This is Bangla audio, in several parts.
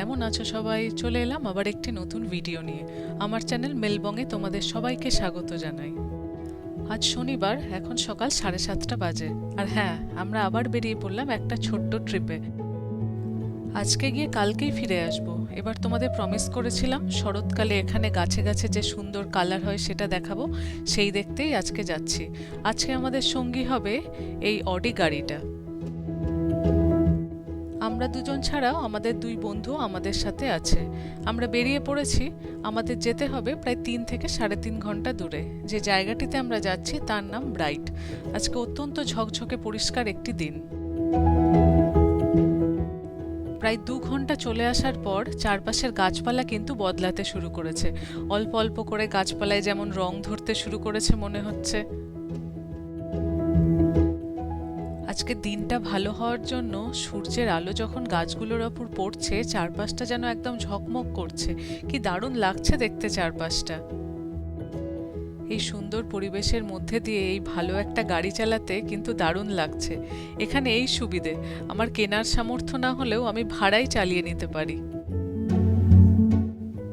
কেমন আছো সবাই? চলে এলাম আবার একটি নতুন ভিডিও নিয়ে। আমার চ্যানেল মেলবংয়ে তোমাদের সবাইকে স্বাগত জানাই। আজ শনিবার, এখন সকাল সাড়ে সাতটা বাজে। আর হ্যাঁ আমরা আবার বেরিয়ে পড়লাম একটা ছোট্ট ট্রিপে আজকে গিয়ে কালকেই ফিরে আসব। এবার তোমাদের প্রমিস করেছিলাম, শরৎকালে এখানে গাছে গাছে যে সুন্দর কালার হয় সেটা দেখাবো। সেই দেখতেই আজকে যাচ্ছি। আজকে আমাদের সঙ্গী হবে এই অডি গাড়িটা। আমরা দুজন ছাড়াও আমাদের দুই বন্ধু আমাদের সাথে আছে। আমরা বেরিয়ে পড়েছি, আমাদের যেতে হবে প্রায় তিন থেকে সাড়ে তিন ঘণ্টা দূরে। যে জায়গাটিতে আমরা যাচ্ছি তার নাম ব্রাইট। আজকে অত্যন্ত ঝকঝকে পরিষ্কার একটি দিন। প্রায় দু ঘণ্টা চলে আসার পর চারপাশের গাছপালা কিন্তু বদলাতে শুরু করেছে। অল্প অল্প করে গাছপালায় যেমন রং ধরতে শুরু করেছে মনে হচ্ছে। আজকে দিনটা ভালো হওয়ার জন্য সূর্যের আলো যখন গাছগুলোর ওপর পড়ছে, চারপাশটা যেন একদম ঝকমক করছে। কি দারুণ লাগছে দেখতে চারপাশটা। এই সুন্দর পরিবেশের মধ্যে দিয়ে এই ভালো একটা গাড়ি চালাতে কিন্তু দারুণ লাগছে। এখানে এই সুবিধে, আমার কেনার সামর্থ্য না হলেও আমি ভাড়াই চালিয়ে নিতে পারি।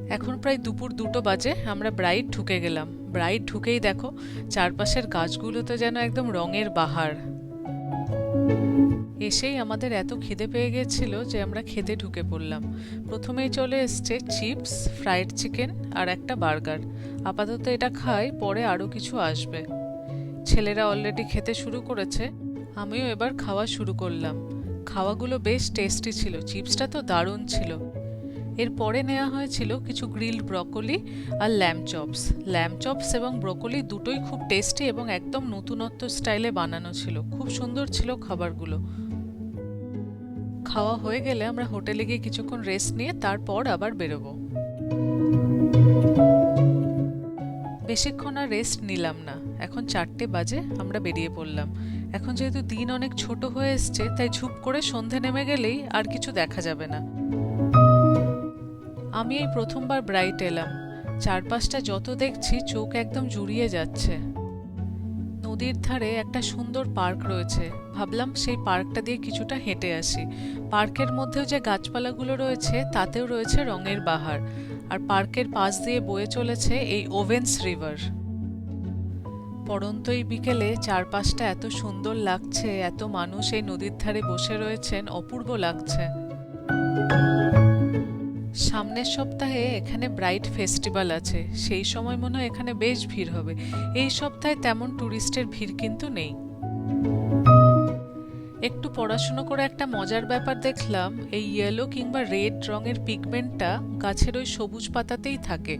এখন প্রায় দুপুর দুটো বাজে, আমরা ব্রাইট ঢুকে গেলাম। ব্রাইট ঢুকেই দেখো, চারপাশের গাছগুলোতে যেন একদম রঙের বাহার। এসেই আমাদের এত খিদে পেয়ে গেছিল যে আমরা খেতে ঢুকে পড়লাম। প্রথমেই চলে এসছে চিপস, ফ্রাইড চিকেন আর একটা বার্গার। আপাতত এটা খাই, পরে আরও কিছু আসবে। ছেলেরা অলরেডি খেতে শুরু করেছে, আমিও এবার খাওয়া শুরু করলাম। খাওয়াগুলো বেশ টেস্টি ছিল, চিপসটা তো দারুণ ছিল। এরপরে নেওয়া হয়েছিল কিছু গ্রিলড ব্রকলি আর ল্যাম চপস। ল্যাম চপস এবং ব্রকলি দুটোই খুব টেস্টি এবং একদম নতুনত্ব স্টাইলে বানানো ছিল। খুব সুন্দর ছিল খাবারগুলো। খাওয়া হয়ে গেলে আমরা হোটেলে গিয়ে কিছুক্ষণ রেস্ট নিয়ে তারপর আবার বেরোবো। বেশিক্ষণ আর রেস্ট নিলাম না। এখন চারটে বাজে, আমরা বেরিয়ে পড়লাম। এখন যেহেতু দিন অনেক ছোট হয়ে এসছে, তাই ঝুপ করে সন্ধে নেমে গেলেই আর কিছু দেখা যাবে না। আমি এই প্রথমবার ব্রাইট এলাম। চারপাশটা যত দেখছি, চোখ একদম জুড়িয়ে যাচ্ছে। নদীর ধারে একটা সুন্দর পার্ক রয়েছে। ভাবলাম সেই পার্কটা দিয়ে কিছুটা হেঁটে আসি। পার্কের মধ্যেও যে গাছপালাগুলো রয়েছে, তাতেও রয়েছে রঙের বাহার। আর পার্কের পাশ দিয়ে বয়ে চলেছে এই ওভেন্স রিভার। পড়ন্ত এই বিকেলে চারপাশটা এত সুন্দর লাগছে, এত মানুষ এই নদীর ধারে বসে রয়েছেন, অপূর্ব লাগছে। সামনের সপ্তাহে এখানে ব্রাইট ফেস্টিভ্যাল আছে। সেই সময় মনে হয় এখানে বেশ ভিড় হবে। এই সপ্তাহে তেমন ট্যুরিস্টের ভিড় কিন্তু নেই। একটু পড়াশুনো করে একটা মজার ব্যাপার দেখলাম, এই ইয়েলো কিংবা রেড রঙের পিগমেন্টটা গাছের ওই সবুজ পাতাতেই থাকে।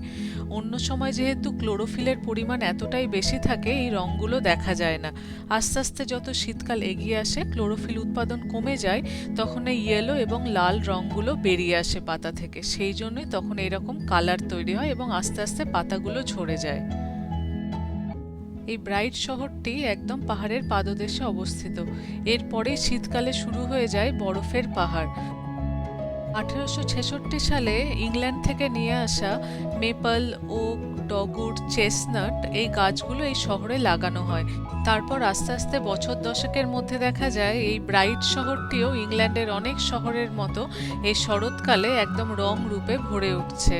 অন্য সময় যেহেতু ক্লোরোফিলের পরিমাণ এতটাই বেশি থাকে, এই রঙগুলো দেখা যায় না। আস্তে আস্তে যত শীতকাল এগিয়ে আসে ক্লোরোফিল উৎপাদন কমে যায়, তখন এই ইয়েলো এবং লাল রঙগুলো বেরিয়ে আসে পাতা থেকে। সেই জন্যই তখন এরকম কালার তৈরি হয় এবং আস্তে আস্তে পাতাগুলো ঝরে যায়। এই ব্রাইট শহরটি একদম পাহাড়ের পাদদেশে অবস্থিত। এরপরে শীতকালে শুরু হয়ে যায় বরফের পাহাড়। আঠেরোশো ছেষট্টি সালে ইংল্যান্ড থেকে নিয়ে আসা মেপল, ওক ডগুড চেসনাট এই গাছগুলো এই শহরে লাগানো হয়। তারপর আস্তে আস্তে বছর দশকের মধ্যে দেখা যায় এই ব্রাইট শহরটিও ইংল্যান্ডের অনেক শহরের মতো এই শরৎকালে একদম রং রূপে ভরে উঠছে।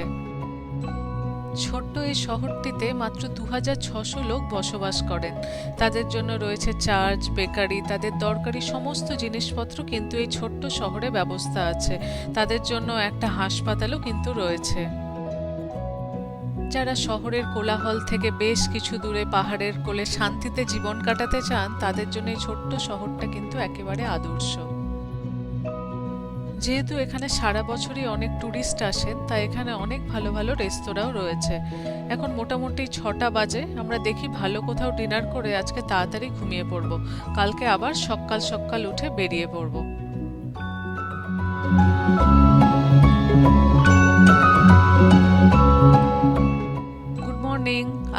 ছোট্ট এই শহরটিতে মাত্র দু লোক বসবাস করেন। তাদের জন্য রয়েছে চার্চ, বেকারি, তাদের দরকারি সমস্ত জিনিসপত্র কিন্তু এই ছোট্ট শহরে ব্যবস্থা আছে। তাদের জন্য একটা হাসপাতালও কিন্তু রয়েছে। যারা শহরের কোলাহল থেকে বেশ কিছু দূরে পাহাড়ের কোলে শান্তিতে জীবন কাটাতে চান, তাদের জন্য এই ছোট্ট শহরটা কিন্তু একেবারে আদর্শ। যেহেতু এখানে সারা বছরই অনেক ট্যুরিস্ট আসেন, তাই এখানে অনেক ভালো ভালো রেস্তোরাঁও রয়েছে। এখন মোটামুটি ছটা বাজে, আমরা দেখি ভালো কোথাও ডিনার করে আজকে তাড়াতাড়ি ঘুমিয়ে পড়ব। কালকে আবার সকাল সকাল উঠে বেরিয়ে পড়ব।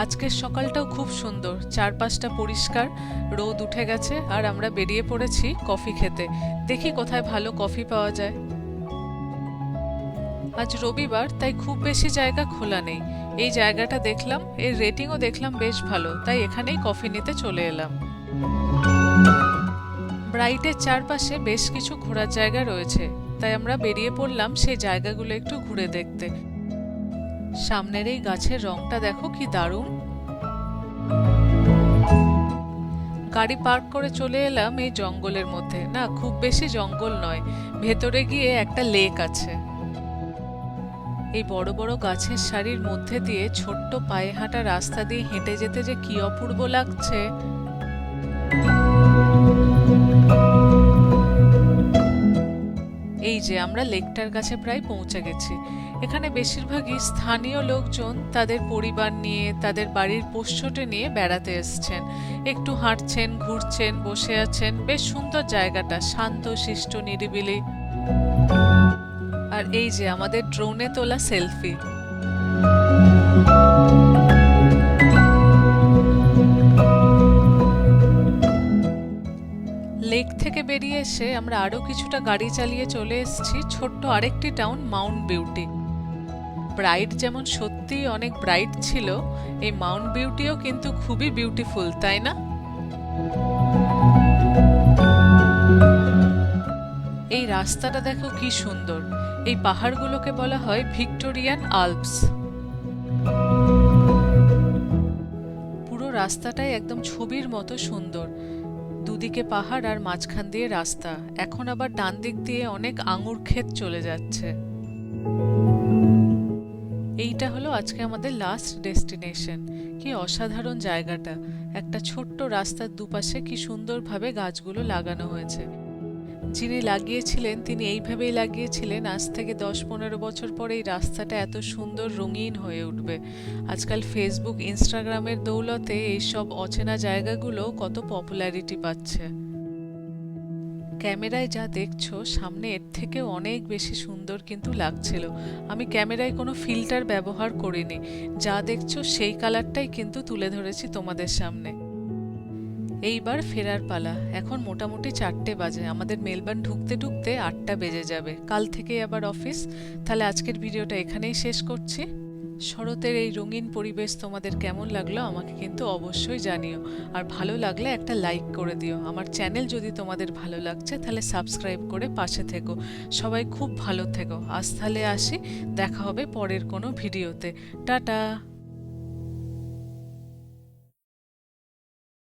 আজকের সকালটাও খুব সুন্দর। চারপাশটা পরিষ্কার, রোদ উঠে গেছে, আর আমরা বেরিয়ে পড়েছি কফি খেতে। দেখি কোথায় ভালো কফি পাওয়া যায়। আজ রবিবার, তাই খুব বেশি জায়গা খোলা নেই। এই জায়গাটা দেখলাম, এর রেটিংও দেখলাম বেশ ভালো, তাই এখানেই কফি নিতে চলে এলাম। ব্রাইটের চারপাশে বেশ কিছু ঘোরার জায়গা রয়েছে, তাই আমরা বেরিয়ে পড়লাম সেই জায়গাগুলো একটু ঘুরে দেখতে। সামনের এই গাছের রংটা দেখো কি দারুণ। গাড়ি পার্ক করে চলে এলাম এই জঙ্গলের মধ্যে। না, খুব বেশি জঙ্গল নয়, ভেতরে গিয়ে একটা লেক আছে। এই বড় বড় গাছের সারির মধ্যে দিয়ে ছোট্ট পায়ে হাঁটা রাস্তা দিয়ে হেঁটে যেতে যে কি অপূর্ব লাগছে। এই যে আমরা লেকটার কাছে প্রায় পৌঁছে গেছি। এখানে বেশিরভাগই স্থানীয় লোকজন তাদের পরিবার নিয়ে, তাদের বাড়ির পোষ্যটে নিয়ে বেড়াতে এসছেন। একটু হাঁটছেন, ঘুরছেন, বসে আছেন। বেশ সুন্দর জায়গাটা, শান্ত, শিষ্ট, নিরিবিলি। আর এই যে আমাদের ড্রোনে তোলা সেলফি লেক থেকে বেরিয়ে এসে আমরা আরও কিছুটা গাড়ি চালিয়ে চলে এসেছি ছোট্ট আরেকটি টাউন মাউন্ট বিউটি ব্রাইট যেমন সত্যিই অনেক ব্রাইট ছিল, এই মাউন্ট বিউটিও কিন্তু খুবই বিউটিফুল তাই না? এই রাস্তাটা দেখো কি সুন্দর। এই পাহাড়গুলোকে বলা হয় ভিক্টোরিয়ান আলপস পুরো রাস্তাটাই একদম ছবির মতো সুন্দর। দুদিকে পাহাড় আর মাঝখান দিয়ে রাস্তা। এখন আবার ডান দিক দিয়ে অনেক আঙুর ক্ষেত চলে যাচ্ছে। এইটা হলো আজকে আমাদের লাস্ট ডেস্টিনেশন কি অসাধারণ জায়গাটা। একটা ছোট্ট রাস্তার দুপাশে কি সুন্দরভাবে গাছগুলো লাগানো হয়েছে। যিনি লাগিয়েছিলেন, তিনি এইভাবেই লাগিয়েছিলেন, আজ থেকে দশ পনেরো বছর পরে এই রাস্তাটা এত সুন্দর রঙিন হয়ে উঠবে। আজকাল ফেসবুক ইনস্টাগ্রামের দৌলতে এইসব অচেনা জায়গাগুলো কত পপুলারিটি পাচ্ছে। ক্যামেরায় যা দেখছ, সামনে এর থেকে অনেক বেশি সুন্দর কিন্তু লাগছিল। আমি ক্যামেরায় কোনো ফিল্টার ব্যবহার করিনি। যা দেখছ, সেই কালারটাই কিন্তু তুলে ধরেছি তোমাদের সামনে। এইবার ফেরার পালা। এখন মোটামুটি চারটে বাজে। আমাদের মেলবার্ন ঢুকতে ঢুকতে আটটা বেজে যাবে। কাল থেকে আবার অফিস। তাহলে আজকের ভিডিওটা এখানেই শেষ করছি। শরতের এই রঙিন পরিবেশ তোমাদের কেমন লাগল আমাকে কিন্তু অবশ্যই জানিও। আর ভালো লাগলে একটা লাইক করে দিও। আমার চ্যানেল যদি তোমাদের ভালো লাগছে, তাহলে সাবস্ক্রাইব করে পাশে থেকো। সবাই খুব ভালো থেকো। আজ তাহলে আসি। দেখা হবে পরের কোনো ভিডিওতে। টাটা!